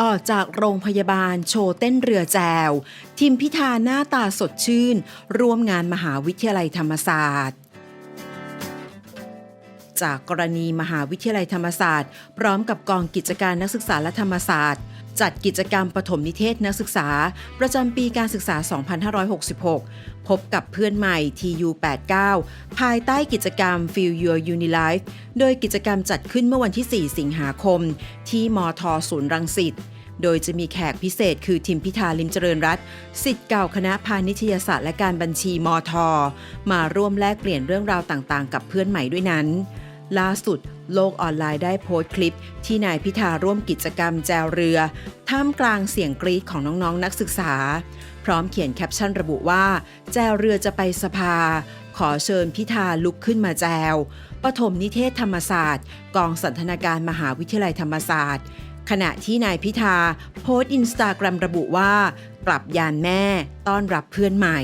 ออกจากโรงพยาบาลโชว์เต้นเรือแจว ทิมพิธาหน้าตาสดชื่น ร่วมงานมหาวิทยาลัยธรรมศาสตร์ จากกรณีมหาวิทยาลัยธรรมศาสตร์ พร้อมกับกองกิจการนักศึกษาและธรรมศาสตร์ จัดกิจกรรมปฐมนิเทศนักศึกษา ประจำปีการศึกษา 2566 พบกับเพื่อนใหม่ TU89 ภายใต้กิจกรรม Feel Your Uni Life โดยกิจกรรมจัดขึ้นเมื่อวันที่ 4 สิงหาคม ที่มทศูนย์รังสิตโดยจะมีแขกพิเศษคือทิมพิธาลิมเจริญรัตน์สิทธิ์เก่าคณะพาณิชยศาสตร์และการบัญชีมท มาร่วมแลกเปลี่ยนเรื่องราวต่างๆ กับเพื่อนใหม่ด้วยนั้น ล่าสุดโลกออนไลน์ได้โพสต์คลิป ที่นายพิธาร่วมกิจกรรมแจวเรือ ท่ามกลางเสียงกรี๊ดของน้องๆนนักศึกษา พร้อมเขียนแคปชั่นระบุว่า แจวเรือจะไปสภา ขอเชิญพิธาลุกขึ้นมาแจว ปฐมนิเทศธรรมศาสตร์ กองสันทนาการมหาวิทยาลัยธรรมศาสตร์ ขณะที่นายพิธาโพสต์อินสตาแกรมระบุว่า กลับยานแม่ต้อนรับเพื่อนใหม่